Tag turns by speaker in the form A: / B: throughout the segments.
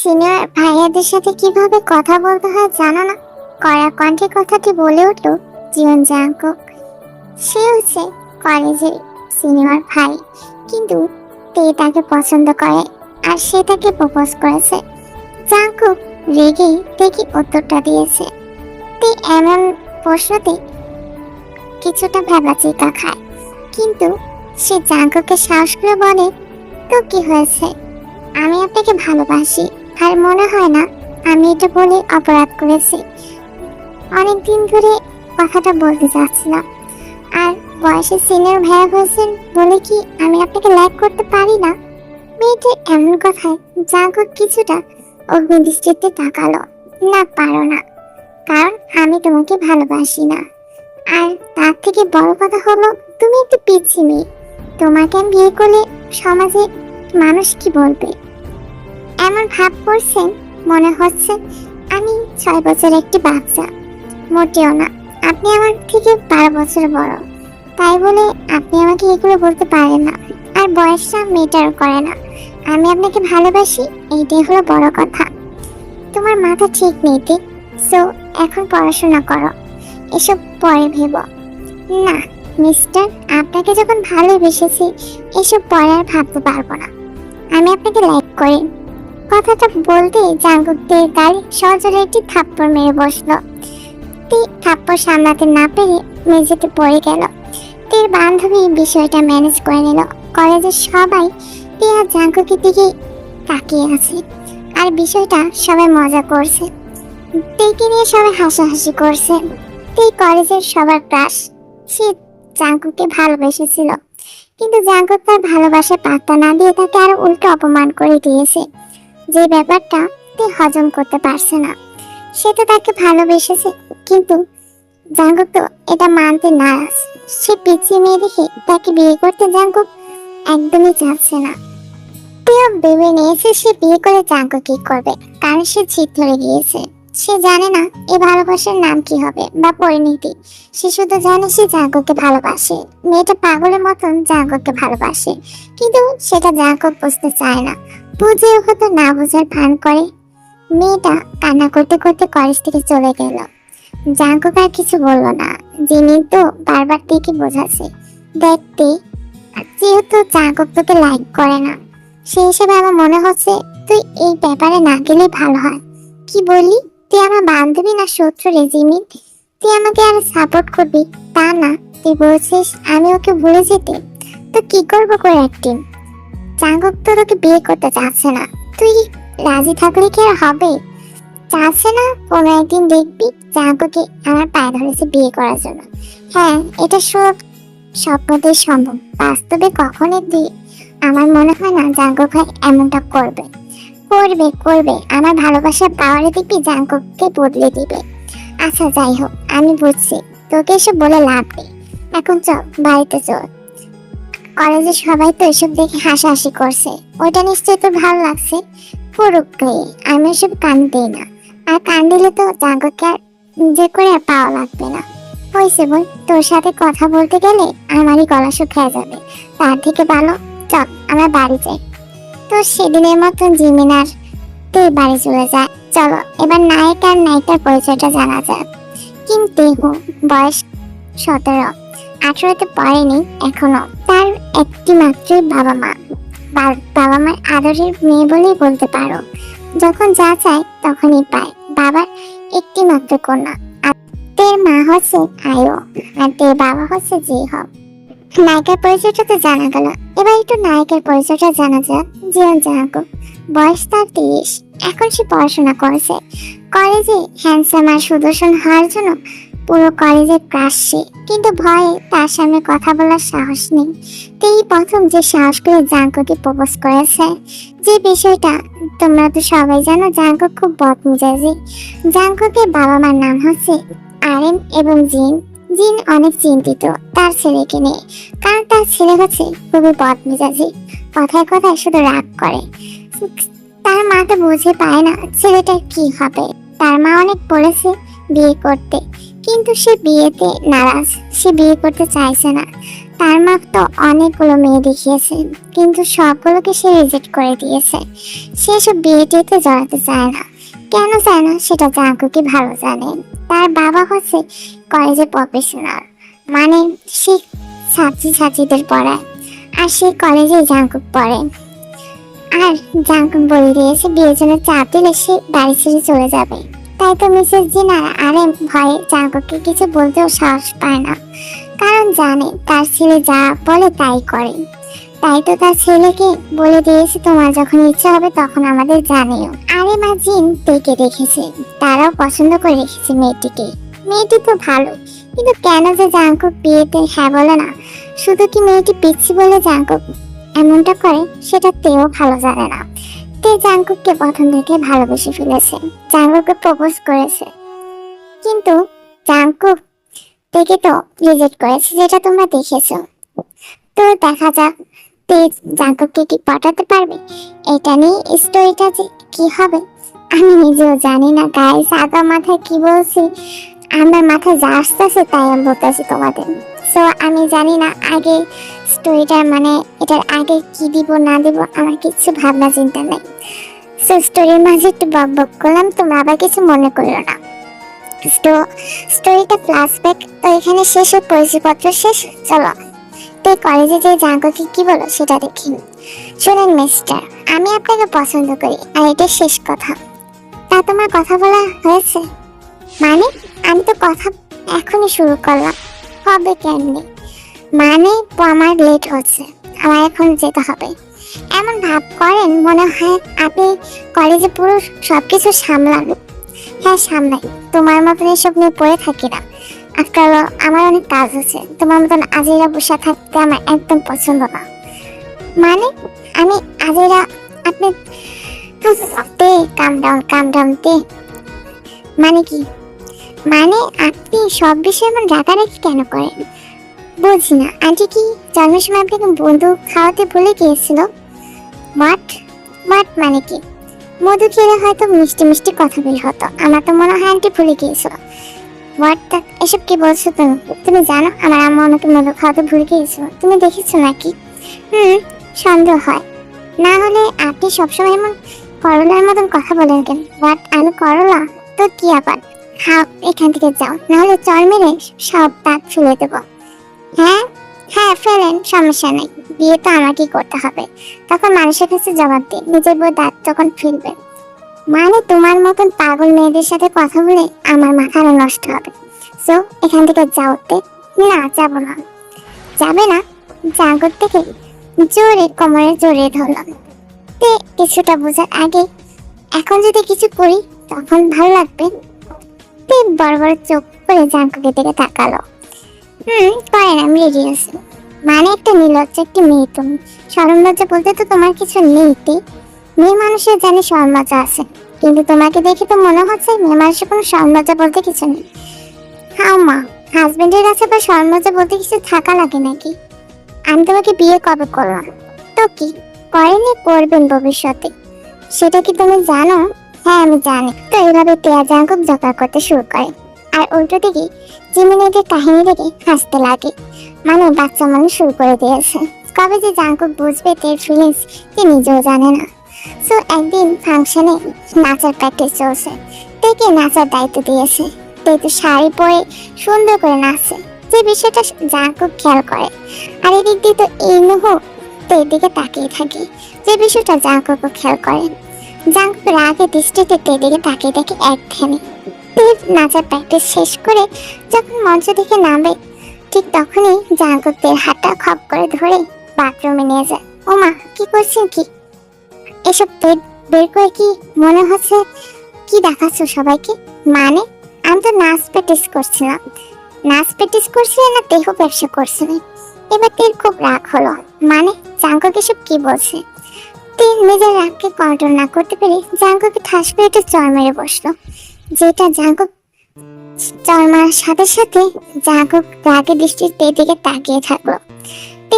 A: Senior ভাইয়াদের সাথে কীভাবে কথা বলতে হয় জানো না? কড়া কণ্ঠে কথাটি বলে উঠল, জীবন জাঙ্কুক সে হচ্ছে কলেজের সিনিয়র ভাই, কিন্তু তে তাকে পছন্দ করে আর সে তাকে প্রপোজ করেছে। জাঙ্কুক রেগেই তেকে উত্তরটা দিয়েছে। তে এমন প্রশ্নতে কিছুটা ভেবাচিকা খায়, কিন্তু সে জাঙ্কুকে সাহস করে বলে, তো কি হয়েছে? আমি আপনাকে ভালোবাসি। আর মনে হয় না, আমি এটা বলে অপরাধ করেছি। অনেক দিন ধরে কথাটা বলতে চাচ্ছিলাম। আর বয়সে সিনিয়র ভাইয়া হয়েছেন বলে কি আমি আপনাকে লাইক করতে পারি না? মেয়েটির এমন কথায় জাগত কিছুটা, অগ্নিদৃষ্টিতে তাকালো। না, পারো না। কারণ আমি তোমাকে ভালোবাসি না। আর তার থেকে বড় কথা হলো, তুমি একটু পিছিয়ে মেয়ে। তোমাকে আমি বিয়ে করলে সমাজে মানুষ কি বলবে? এমন ভাব করছেন, মনে হচ্ছে আমি ছয় বছর একটি বাচ্চা। মোটেও না। আপনি আমার থেকে বারো বছর বড়। তাই বলে আপনি আমাকে এগুলো বলতে পারেন না। আর বয়সটা মেটার করে না। আমি আপনাকে ভালোবাসি, এইটাই হলো বড় কথা। তোমার মাথা ঠিক নেই সো এখন পড়াশোনা করো। এসব পরে ভেবো। না মিস্টার আপনাকে যখন ভালোবেসেছি, এসব পরে আর ভাবতে পারব না। আমি আপনাকে লাইক করি। কথাটা বলতে জাঙ্গুকদের গায়ে সজোরে একটি থাপ্পড় মেরে বসল। তি থাপ্পড় সামলাতে না পেরে মেঝেতে পড়ে গেল। তীর বান্ধবী বিষয়টা ম্যানেজ করে নিল। কলেজের সবাই আর জাঙ্কুকের দিকে তাকিয়ে আছে আর বিষয়টা সবাই মজা করছে। তীকে নিয়ে সবাই হাসাহাসি করছে। তি কলেজের সবার ক্রাশ। সে জাঙ্কুকে ভালোবেসেছিল। কিন্তু জাঙ্কুক তার ভালোবাসা পাত্তা না দিয়ে তাকে আরও উল্টো অপমান করে দিয়েছে। যে ব্যাপারটা তে হজম করতে পারছে না। সে তো তাকে ভালোবেসেছে, কিন্তু জাঙ্গুক তো এটা মানতে নারাজ। সে পিছিয়ে মেয়ে দেখে তাকে বিয়ে করতে জাঙ্গুক একদমই চাচ্ছে না। তেও ভেবে নিয়েছে সে বিয়ে করে জাঙ্গুক কি করবে, কারণ সে জিদ ধরে গিয়েছে। সে জানে না এই ভালোবাসার নাম কি হবে বা পরিণতি। সে শুধু জানে সে জাঙ্কুককে ভালোবাসে। মেয়েটা পাগলের মতন জাঙ্কুককে ভালোবাসে। কিন্তু সেটা জাঙ্কুক বুঝতে চায় না। বুঝেও হয়তো না বোঝার ভান করে। মেয়েটা কান্না করতে করতে কলেজ থেকে চলে গেল। জাঙ্কুক আর কিছু বলল না। জিনি তো বারবার থেকে বোঝাচ্ছে। দেখতে যেহেতু জাঙ্কুক তোকে লাইক করে না। সেই হিসেবে আমার মনে হচ্ছে তুই এই ব্যাপারে না গেলে ভালো হয়। কি বললি? তুই আমার বান্ধবী না শত্রু রে, জিমি? তুই আমাকে আর সাপোর্ট করবি? তা না, তুই বলছিস আমি ওকে ভুলে যেতে। তো কি করব করে একদিন জাঙ্কুক তো তোকে বিয়ে করতে চাচ্ছে না। তুই রাজি থাকলে কি আর হবে? চাচ্ছে না, কোনো একদিন দেখবি জাঙ্কুকে আমার পায়ে ধরেছে বিয়ে করার জন্য। হ্যাঁ এটা সব স্বপ্নতেই সম্ভব। বাস্তবে কখনো দি আমার মনে হয় না জাঙ্কুক ভাই এমনটা করবে। করবে করবে। আমার ভালোবাসা পাওয়ারে দেখবি জাঙ্কুককে বদলে দিবে। আচ্ছা যাই হোক আমি বুঝছি। তোকে এসব বলে লাভ নেই। এখন চল বাড়িতে চল কলেজে সবাই তো এসব দেখে হাসাহাসি করছে। ওইটা নিশ্চয়ই তোর ভালো লাগছে। করুক গে, আমি এসব কান দিই না। আর কান দিলে তো জাগকে আর যে করে আর পাওয়া লাগবে না। হয়েছে বল তোর সাথে কথা বলতে গেলে আমারই গলা শুকিয়ে যাবে। তার থেকে ভালো চল আমরা বাড়ি যাই। তো সেদিনের মতন জিমিনার তুই বাড়ি চলে যায়। চলো, এবার নায়ক আর নায়িকার পরিচয়টা জানা যাক। কিম তেহু, বয়স সতেরো। আঠারোতে পড়েনি, এখনও। তার একটি মাত্রই বাবা মা। বাবা মার আদরের মেয়ে বলেই বলতে পারো। যখন যা চায়, তখনই পায়। বাবার একটি মাত্র কন্যা। আর তের মা হচ্ছে আয়ো আর তের বাবা হচ্ছে জি হক নায়িকার পরিচয়টা তো জানা গেল। এবার একটু নায়কের পরিচয়টা জানা যাক। জীবন জাহাকো বয়স তার তিরিশ। এখন সে পড়াশোনা করেছে। কলেজে হ্যান্ডসাম আর সুদর্শন হওয়ার জন্য পুরো কলেজে ক্রাশ সে। কিন্তু ভয়ে তার সামনে কথা বলার সাহস নেই। তেই প্রথম যে সাহস করে জাঙ্কুকে প্রপোজ করেছে, যে বিষয়টা তোমরা তো সবাই জানো, জাঙ্কু খুব বদমেজাজি। জাঙ্কুকের বাবা মার নাম হচ্ছে আরেন এবং জিন। জিন অনেক চিন্তিত, তার ছেলেকে নিয়ে। কারণ তার ছেলে হচ্ছে খুবই বদমেজাজি, কথায় কথায় শুধু রাগ করে। তার মা তো বুঝে পায় না ছেলেটার কি হবে। তার মা অনেক বলেছে বিয়ে করতে, কিন্তু সে বিয়েতে নারাজ, সে বিয়ে করতে চাইছে না। তার মা তো অনেকগুলো মেয়ে দেখিয়েছে, কিন্তু সবগুলোকে সে রিজেক্ট করে দিয়েছে। সে সব বিয়ে টিয়েতে জড়াতে চায় না। কেন চায় না, সেটা জাঙ্কুকি ভালো জানেন তার বাবা হচ্ছে কলেজে প্রফেশনাল। মানে সে ছাত্রী ছাত্রীদের পড়ায়। আর সে কলেজে জাঙ্কুক পড়ে। আর জাঙ্কুক বলে দিয়েছে, বিয়ের জন্য চাপ দিলে সে বাড়ি ছেড়ে চলে যাবে। তাই তো মিসেস জিনা আরে ভয়ে জাঙ্কুককে কিছু বলতেও সাহস পায় না। কারণ জানে তার ছেলে যা বলে তাই করে। তাই তো তার ছেলেকে বলে দিয়েছে, তোমার যখন ইচ্ছা হবে তখন আমাদের জানিও। আরে মা জিন দেখে রেখেছে। তারাও পছন্দ করে রেখেছে মেয়েটিকে। মেয়েটি তো ভালো কিন্তু কেন যে জাঙ্কুক বিয়েতে হ্যাঁ বলে না? শুধু কি মেয়েটি পিচ্ছি বলে জাঙ্কুক এমনটা করে? সেটা তেও ভালো জানে না। তে জাঙ্কুককে প্রথম থেকে ভালোবেসে ফেলেছে। জাঙ্কুককে প্রপোজ করেছে। কিন্তু জাঙ্কুক থেকে তো রিজেক্ট করেছে, যেটা তোমরা দেখেছ। তো দেখা যাক তে জাঙ্কুককে কি পাঠাতে পারবে? এটা নিয়ে স্টোরিটা যে কি হবে? আমি নিজেও জানি না গাইস আগা মাথায় কি বলছি? আমার মাথায় যা আসতেছে তাই আমি বলতেছি তোমাদের। সো আমি জানি না আগে স্টোরিটার মানে এটার আগে কি দিব, না দিব, আমার কিছু ভাবনা চিন্তা নেই। সো স্টোরির মাঝে একটু বক বক করলাম, তোমরা আবার কিছু মনে করো না। তো স্টোরিটা ফ্ল্যাশব্যাক তো এখানে শেষ হয় পরিচয়পত্র শেষ, চলো। তো কলেজে যে জাঙ্গকে কি বলো, সেটা দেখি। শোনেন মিস্টার আমি আপনাকে পছন্দ করি, আর এটা শেষ কথা। তা তোমার কথা বলা হয়েছে? মানে আমি তো কথা এখনই শুরু করলাম হবে কেমনি মানে তো আমার লেট হচ্ছে আমার এখন যেতে হবে এমন ভাব করেন মনে হয় আপনি কলেজে পুরো সব কিছু সামলান হ্যাঁ সামলাই তোমার মতন এসব নিয়ে পড়ে থাকি না আজকাল আমার অনেক কাজ আছে তোমার মতন আজিরা বসে থাকতে আমার একদম পছন্দ না মানে আমি আজিরা আপনি কাম ডাউন কাম ডাউন মানে কি মানে আপনি সব বিষয়ে এমন রাগারাগি কেন করেন? বুঝি না। আন্টি কি জন্মের সময় আপনাকে বন্ধু খাওয়াতে ভুলে গিয়েছিল? মাঠ মাঠ মানে কি? মধু খেলে হয়তো মিষ্টি মিষ্টি কথা বের হতো। আমার তো মনে হয় আন্টি ভুলে গিয়েছিল। হোয়াট এসব কি বলছো তুমি? তুমি জানো আমার আম্মা আমাকে মধু খাওয়াতে ভুলে গিয়েছিল। তুমি দেখেছ নাকি? হুম, সন্দেহ হয়। না হলে আপনি সবসময় এমন করলার মতন কথা বলেন কেন? বাট আমি করলা? তো কি আবার? হাও এখান থেকে যাও। নাহলে চর মেরে সব দাঁত ফেলে দেবো। হ্যাঁ? হ্যাঁ ফেলেন, সমস্যা নেই। বিয়ে তো আমাকেই করতে হবে। তখন মানুষের কাছে জবাব দিন নিজের বউ দাঁত তখন ফিরবে। মানে তোমার মতন পাগল মেয়েদের সাথে কথা বলে আমার মাথা আরও নষ্ট হবে। সো এখান থেকে যাওতে না, যাব না। যাবে না? জাগর থেকে জোরে কোমরে জোরে ধরলাম তে, কিছুটা বোঝার আগে এখন যদি কিছু করি, তখন ভালো লাগবে। তে বড় বড় চোখ করে জাঙ্কুকে দিকে তাকালো। হুম, করেন, আমি রেডি আছি। মানে একটা নির্লজ্জ একটি মেয়ে তুমি। সরম বলতে তো তোমার কিছু নেই তে। মেয়ে মানুষের জানি সরম আছে। কিন্তু তোমাকে দেখে তো মনে হচ্ছে মেয়ে মানুষের কোনো সরম বলতে কিছু নেই। হ্যাঁ মা হাজবেন্ডের কাছে আবার সরম বলতে কিছু থাকা লাগে নাকি? আমি তোমাকে বিয়ে কবে করলাম? তো কি? করেনি করবেন ভবিষ্যতে। সেটা কি তুমি জানো? হ্যাঁ আমি জানি। তো এইভাবে পেঁয়াজ আঙ্কুক জোগাড় করতে শুরু করে। আর উল্টো দিকে জিমিনের কাহিনী দেখে হাসতে লাগে। মানে বাচ্চা মানুষ শুরু করে দিয়েছে। কবে যে জাঙ্কুক বুঝবে তের ফিলিংস সে নিজেও জানে না। সো একদিন ফাংশনে নাচার প্র্যাকটিস চলছে। তেকে নাচার দায়িত্ব দিয়েছে। তে তো শাড়ি পরে সুন্দর করে নাচছে যে বিষয়টা জাঙ্কুক খেয়াল করে। আর এদিক দিয়ে তো এই মুহ তের দিকে তাকিয়ে থাকে, যে বিষয়টা জাঙ্কুকও খেয়াল করে। জাঙ্কুক রাগে দৃষ্টিতে তের দিকে তাকিয়ে থাকে এক ধ্যানে তের নাচার প্র্যাকটিস শেষ করে যখন মঞ্চ থেকে নামবে ঠিক তখনই জাঙ্কুকদের হাতটা খপ করে ধরে বাথরুমে নিয়ে যায়। ওমা, কি করছেন কি? এসব পেট বের করে কি মনে হচ্ছে? কি দেখাচ্ছ সবাইকে? মানে আমি তো নাচ প্র্যাকটিস করছিলাম। নাচ প্র্যাকটিস করছিলে না দেহ ব্যবসা করছিলে? এবার তের খুব রাগ হলো। মানে জাঙ্কুক এসব কি বলছে? তেল নিজের রাগকে কন্ট্রোল না করতে পেরে জাঙ্কুকে ঠাস করে একটা চর মেরে বসল, যেটা জাঙ্কুক চর মারার সাথে সাথে জাঙ্কুক রাগের দৃষ্টিতে দিকে তাকিয়ে থাকল। তে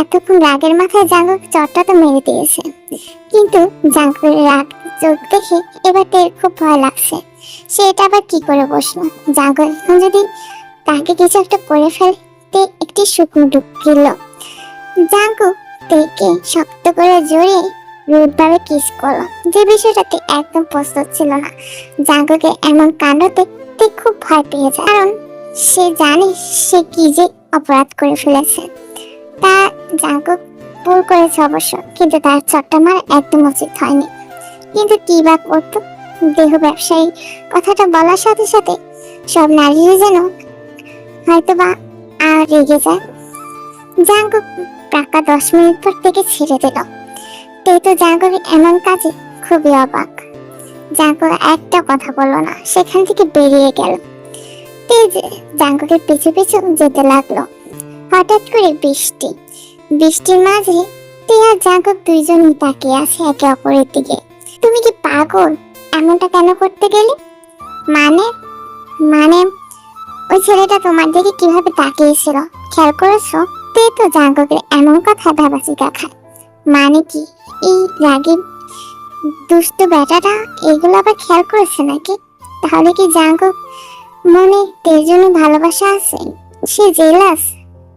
A: এতক্ষণ রাগের মাথায় জাঙ্কুক চরটা তো মেরে দিয়েছে। কিন্তু জাঙ্কুকের রাগ চোখ দেখে এবার তের খুব ভয় লাগছে। সে এটা আবার কি করে বসল? জাঙ্কুক এখন যদি তাকে কিছু একটা করে ফেলে, তে একটি শুকনো ঢুকিল জাঙ্কু তেকে শক্ত করে জড়িয়ে রুটভাবে কিস করল। যে বিষয়টাতে একদম প্রস্তুত ছিল না। জাঙ্কুকে এমন কাণ্ডতে তে খুব ভয় পেয়ে যায়। কারণ সে জানে সে কি যে অপরাধ করে ফেলেছে। তা জাঙ্কুক ভুল করেছে অবশ্য। কিন্তু তার চট্টা মারা একদম উচিত হয়নি। কিন্তু কি বা করতো? দেহ ব্যবসায়ী কথাটা বলার সাথে সাথে সব নারীরা যেন হয়তো বা আর রেগে যায়। জাঙ্কুক টাকা দশ মিনিট পর থেকে ছেড়ে দিল। তে তো জাঙ্কুকের এমন কাজে খুবই অবাক। জাঙ্কুক একটা কথা বলল না, সেখান থেকে বেরিয়ে গেল। তে যে পিছু পিছু যেতে লাগল। হঠাৎ করে বৃষ্টি। বৃষ্টির মাঝে আর জাঙ্কুক দুইজনই তাকিয়ে আছে একে অপরের দিকে। তুমি কি পাগল? এমনটা কেন করতে গেলে? মানে? মানে? ওই ছেলেটা তোমার দিকে কীভাবে তাকিয়েছিল? খেয়াল করেছ? তে জাঙ্কুকের এমন কথা ভাবাচিকা খায়। মানে কি? এই রাগের দুষ্ট বেটাটা এগুলো আবার খেয়াল করেছে নাকি? তাহলে কি জাঙ্কুক মনে তের জন্য ভালোবাসা আছে? সে জেলাস?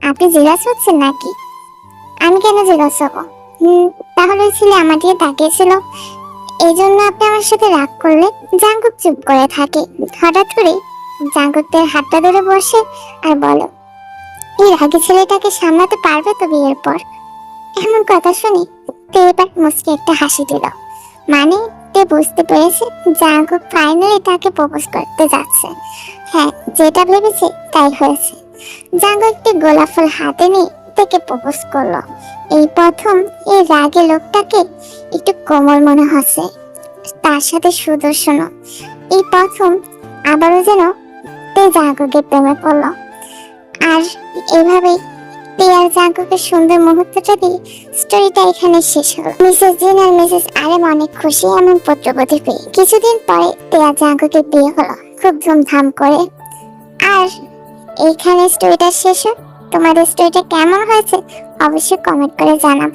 A: আপনি জেলাস হচ্ছেন নাকি? আমি কেন জেলাস হব? তাহলে ছেলে আমার দিকে তাকিয়েছিল। এই জন্য আপনি আমার সাথে রাগ করলে জাঙ্কুক চুপ করে থাকে। হঠাৎ করে জাঙ্কুকদের হাতটা ধরে বসে আর বলো এই রাগী ছেলেটাকে সামলাতে পারবে তো বিয়ের পর? এমন কথা শুনি তে এবার মুসকে একটা হাসি দিল। মানে তে বুঝতে পেরেছে জাঙ্কুক ফাইনালি তাকে প্রপোজ করতে যাচ্ছে। হ্যাঁ যেটা ভেবেছে তাই হয়েছে। জাঙ্কুক একটি গোলাপ ফুল হাতে নিয়ে তাকে প্রপোজ করল। এই প্রথম এই রাগে লোকটাকে একটু কোমল মনে হচ্ছে। তার সাথে সুদর্শন এই প্রথম আবারও যেন তে জাঙ্কুকের প্রেমে পড়ল। আর এভাবেই পেয়ার জাঙ্কুকের সুন্দর মুহূর্তটা দিয়ে স্টোরিটা এখানে শেষ হলো। মিসেস জিন আর মিসেস আরেম অনেক খুশি এমন পুত্রবধূ পেয়ে। কিছুদিন পরে পেয়ার জাঙ্কুকের বিয়ে হলো। খুব ধুমধাম করে। আর এইখানে স্টোরিটা শেষ হোক। তোমাদের স্টোরিটা কেমন হয়েছে অবশ্যই কমেন্ট করে জানাবা।